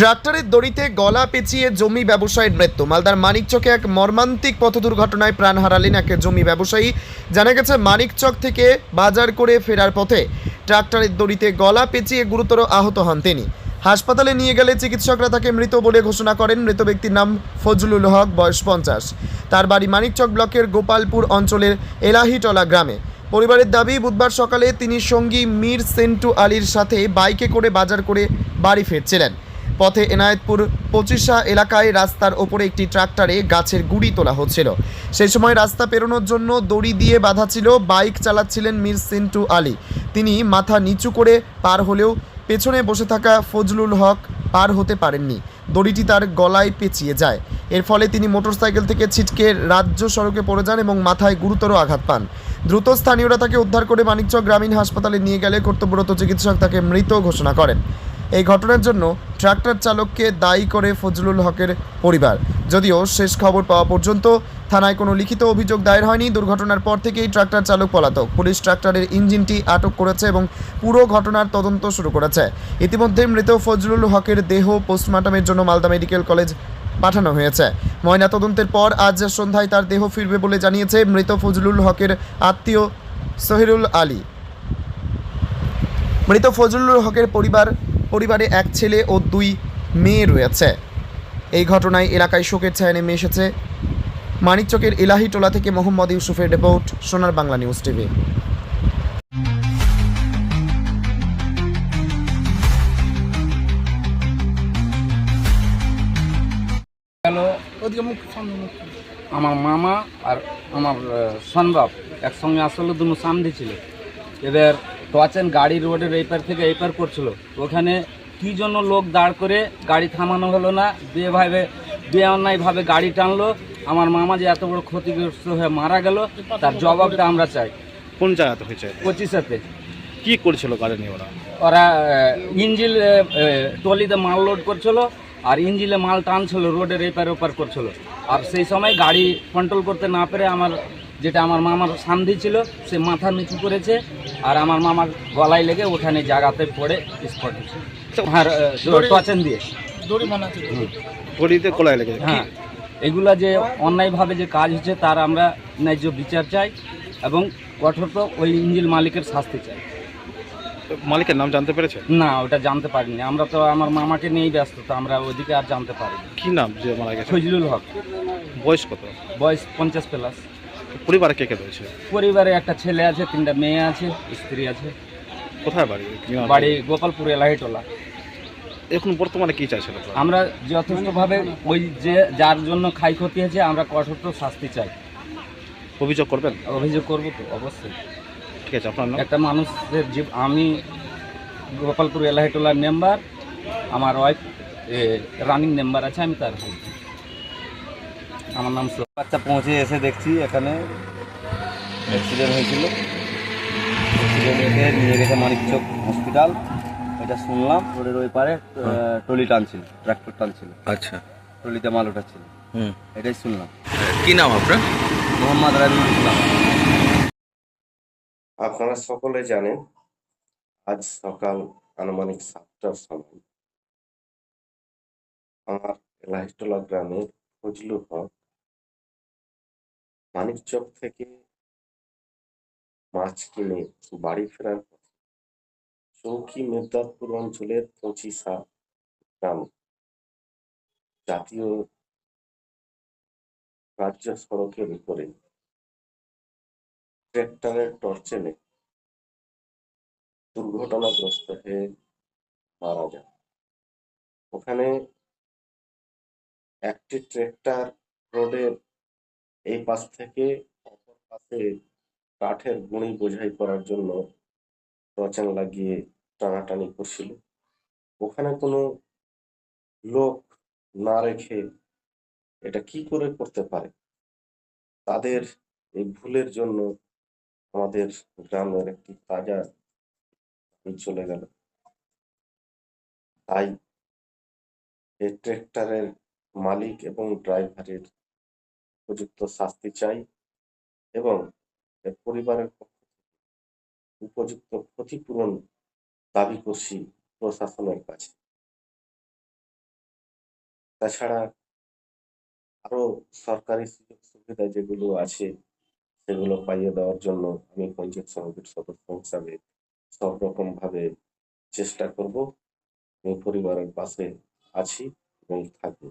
ট্রাক্টরের দড়িতে গলা পেঁচিয়ে জমি ব্যবসায়ীর মৃত্যু। মালদার মানিকচকে এক মর্মান্তিক পথ দুর্ঘটনায় প্রাণ হারালেন এক জমি ব্যবসায়ী। জানা গেছে, মানিকচক থেকে বাজার করে ফেরার পথে ট্রাক্টরের দড়িতে গলা পেঁচিয়ে গুরুতর আহত হন তিনি। হাসপাতালে নিয়ে গেলে চিকিৎসকরা তাকে মৃত বলে ঘোষণা করেন। মৃত ব্যক্তির নাম ফজলুল হক, বয়স পঞ্চাশ। তার বাড়ি মানিকচক ব্লকের গোপালপুর অঞ্চলের এলাহিটলা গ্রামে। পরিবারের দাবি, বুধবার সকালে তিনি সঙ্গী মীর সেন্টু আলীর সাথে বাইকে করে বাজার করে বাড়ি ফিরছিলেন। পথে এনায়েতপুর পঁচিশা এলাকায় রাস্তার ওপরে একটি ট্রাক্টরে গাছের গুড়ি তোলা হচ্ছিল। সেই সময় রাস্তা পেরোনোর জন্য দড়ি দিয়ে বাঁধা ছিল, বাইক চালাচ্ছিলেন মীর সিন্টু আলী। তিনি মাথা নিচু করে পার হলেও পেছনে বসে থাকা ফজলুল হক পার হতে পারেননি। দড়িটি তার গলায় পেঁচিয়ে যায়। এর ফলে তিনি মোটরসাইকেল থেকে ছিটকে রাজ্য সড়কে পড়ে যান এবং মাথায় গুরুতর আঘাত পান। দ্রুত স্থানীয়রা তাকে উদ্ধার করে মানিকচক গ্রামীণ হাসপাতালে নিয়ে গেলে কর্তব্যরত চিকিৎসক তাকে মৃত ঘোষণা করেন। এই ঘটনার জন্য ট্রাক্টর চালককে দায়ী করে ফজলুল হকের পরিবার। যদিও শেষ খবর পাওয়া পর্যন্ত থানায় কোনো লিখিত অভিযোগ দায়ের হয়নি। দুর্ঘটনার পর থেকেই ট্রাক্টর চালক পলাতক। পুলিশ ট্রাক্টরের ইঞ্জিনটি আটক করেছে এবং পুরো ঘটনার তদন্ত শুরু করেছে। ইতিমধ্যে মৃত ফজলুল হকের দেহ পোস্টমর্টমের জন্য মালদা মেডিকেল কলেজ পাঠানো হয়েছে। ময়না তদন্তের পর আজ সন্ধ্যায় তার দেহ ফিরবে বলে জানিয়েছে মৃত ফজলুল হকের আত্মীয় সহিরুল আলী। মৃত ফজলুল হকের পরিবার পরিবারে এক ছেলে ও দুই মেয়ে রয়েছে। এই ঘটনায় এলাকায় শোকের ছায়া নেমে এসেছে। মানিকচকের এলাহিটোলা থেকে মোহাম্মদ ইউসুফের রিপোর্ট, সোনার বাংলা নিউজ টিভি। আমার মামা আর আমার সনবাব একসঙ্গে আসলে দুটো সামনে ছিল। এবার টচেন গাড়ি রোডের এই পার থেকে এই পার করছিল। ওখানে কী জন্য লোক দাঁড় করে গাড়ি থামানো হলো না? বেভাবে বেঅন্যায়ভাবে গাড়ি টানলো। আমার মামা যে এত বড় ক্ষতিগ্রস্ত হয়ে মারা গেল তার জবাবটা আমরা চাই। কোন জায়গাতে হয়েছে? পঁচিশাতে কি করছিল গাড়ি নিয়ে ওরা? ওরা ইঞ্জিল টলিতে মাল লোড করছিল আর ইঞ্জিলে মাল টানছিল রোডের এপার ওপার করছিল। আর সেই সময় গাড়ি কন্ট্রোল করতে না পেরে আমার যেটা আমার মামার সান্ধি ছিল সে মাথা নিচু করেছে আর আমার মামার গলায় লেগে ওখানে জায়গাতে পড়ে স্পট হ্যাঁ টচেন দিয়ে। হ্যাঁ এগুলা যে অন্যায়ভাবে যে কাজ হচ্ছে তার আমরা ন্যায্য বিচার চাই এবং কঠোর ওই ইঞ্জিল মালিকের শাস্তি চাই। মালিকের নাম জানতে পেরেছে? না ওটা জানতে পারিনি। আমরা তো আমার মামাকে নিয়েই ব্যস্ত তো আমরা ওইদিকে আর জানতে পারিনি। কি নাম যে মারা গেছে? ফজলুল হক। বয়স কত? বয়স পঞ্চাশ প্লাস। পরিবারে কে কে রয়েছে? পরিবারে একটা ছেলে আছে তিনটা মেয়ে আছে স্ত্রী আছে। কোথায় বাড়ি? বাড়ি গোপালপুর এলাহিটোলা। এখন বর্তমানে কি চাইছেন আমরা যথেষ্টভাবে ওই যে যার জন্য খাই ক্ষতি হয়েছে আমরা কঠোর শাস্তি চাই। অভিযোগ করবেন? অভিযোগ করব তো অবশ্যই। ঠিক আছে আপনার একটা মানুষের জীব আমি গোপালপুর এলাহিটোলার মেম্বার আমার ওয়াইফ রানিং মেম্বার আছে আমি তার। আমার নাম বাচ্চা পৌঁছে এসে দেখছি এখানে অ্যাক্সিডেন্ট হয়েছিল। অ্যাক্সিডেন্টে নিয়ে গেছে মানিকচক হসপিটাল এটা শুনলাম রোডের ওই পারে আহ, টলি টানছিল ট্রাক্টর টানছিল। আচ্ছা। টলিতে মাল উঠাচ্ছিল। হুম। এটাই শুনলাম। কি নাম আপনার? মোহাম্মদ রাবিউল ইসলাম। আপনারা সকলে জানেন আজ সকাল আনুমানিক সাতটার সময় আমার এলাহিটোলা গ্রামের ফজলুল হক মানিকচক থেকে মাছ কিনে বাড়ি ফেরার পথে চৌকি মির্দাতপুর অঞ্চলের পঁচিশা গ্রামে জাতীয় রাজ্য সড়কের উপরে ট্রেক্টরের টর্চেনে দুর্ঘটনাগ্রস্ত হয়ে মারা যায় ওখানে একটি ট্রেক্টর রোডের এই পাশ থেকে অপর পাশে কাঠের গুঁড়ি বোঝাই করার জন্য টর্চেন লাগিয়ে টানাটানি করছিল। ওখানে কোনো লোক না রেখে এটা কি করে করতে পারে? তাদের এই ভুলের জন্য আমাদের গ্রামের একটি তাজা চলে গেল। তাই এই ট্রেক্টরের মালিক এবং ড্রাইভারের উপযুক্ত শাস্তি চাই এবং এর পরিবারের পক্ষ থেকে উপযুক্ত ক্ষতিপূরণ দাবি করছি প্রশাসনের কাছে। তাছাড়া আরও সরকারি সুযোগ সুবিধা যেগুলো আছে সেগুলো পাইয়ে দেওয়ার জন্য আমি পঞ্চায়েত সমিতির সদস্য হিসাবে সব রকম ভাবে চেষ্টা করব। আমি পরিবারের পাশে আছি এবং থাকব।